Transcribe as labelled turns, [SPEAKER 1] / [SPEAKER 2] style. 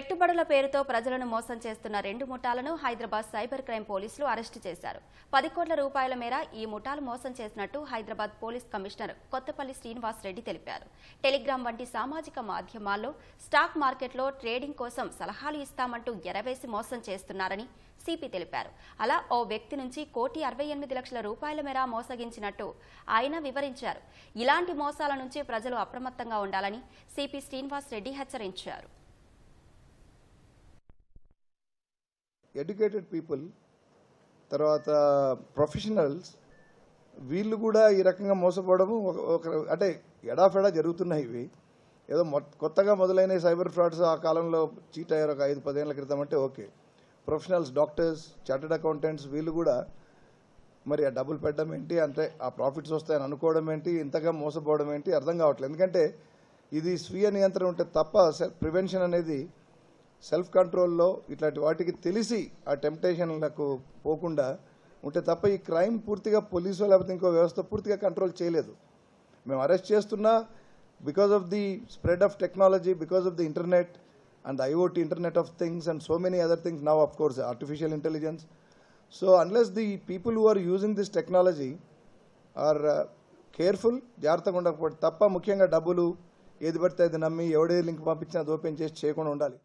[SPEAKER 1] పెట్టుబడుల పేరుతో ప్రజలను మోసం చేస్తున్న రెండు ముఠాలను హైదరాబాద్ సైబర్ క్రైమ్ పోలీసులు అరెస్టు చేశారు. పది కోట్ల రూపాయల మేర ఈ ముఠాలు మోసం చేసినట్టు హైదరాబాద్ పోలీస్ కమిషనర్ కొత్తపల్లి శ్రీనివాస్ రెడ్డి తెలిపారు. టెలిగ్రామ్ వంటి సామాజిక మాధ్యమాల్లో స్టాక్ మార్కెట్లో ట్రేడింగ్ కోసం సలహాలు ఇస్తామంటూ ఎరవేసి మోసం చేస్తున్నారని సిపి తెలిపారు. అలా ఓ వ్యక్తి నుంచి కోటి అరవై ఎనిమిది లక్షల రూపాయల మేర మోసగించినట్టు ఆయన వివరించారు. ఇలాంటి మోసాల నుంచి ప్రజలు అప్రమత్తంగా ఉండాలని సిపి శ్రీనివాస్ రెడ్డి హెచ్చరించారు.
[SPEAKER 2] ఎడ్యుకేటెడ్ పీపుల్ తర్వాత ప్రొఫెషనల్స్ వీళ్ళు కూడా ఈ రకంగా మోసపోవడము ఒక- ఒక అంటే ఎడాఫెడా జరుగుతున్నాయి ఇవి. ఏదో కొత్తగా మొదలైన సైబర్ ఫ్రాడ్స్ ఆ కాలంలో చీట్ అయ్యారు ఒక ఐదు పదేళ్ళ క్రితం అంటే okay. Professionals doctors chartered accountants వీళ్ళు కూడా మరి ఆ డబ్బులు పెట్టడం ఏంటి అంటే ఆ ప్రాఫిట్స్ వస్తాయని అనుకోవడం ఏంటి ఇంతగా మోసపోవడం ఏంటి అర్థం కావట్లేదు. ఎందుకంటే ఇది స్వీయ నియంత్రణ ఉంటే తప్ప ప్రివెన్షన్ అనేది సెల్ఫ్ కంట్రోల్లో ఇట్లాంటి వాటికి తెలిసి ఆ టెంప్టేషన్లకు పోకుండా ఉంటే తప్ప ఈ క్రైమ్ పూర్తిగా పోలీసు లేకపోతే ఇంకో వ్యవస్థ పూర్తిగా కంట్రోల్ చేయలేదు. మేము అరెస్ట్ చేస్తున్నా because of the spread of technology because of the internet and IOT internet of things and so many other things. Now of course artificial intelligence so unless the people who are using this technology are careful జాగ్రత్తగా ఉండకపోతే తప్ప ముఖ్యంగా డబ్బులు ఏది పడితే అది నమ్మి ఎవడే link పంపించినా అది ఓపెన్ చేసి చేయకుండా ఉండాలి.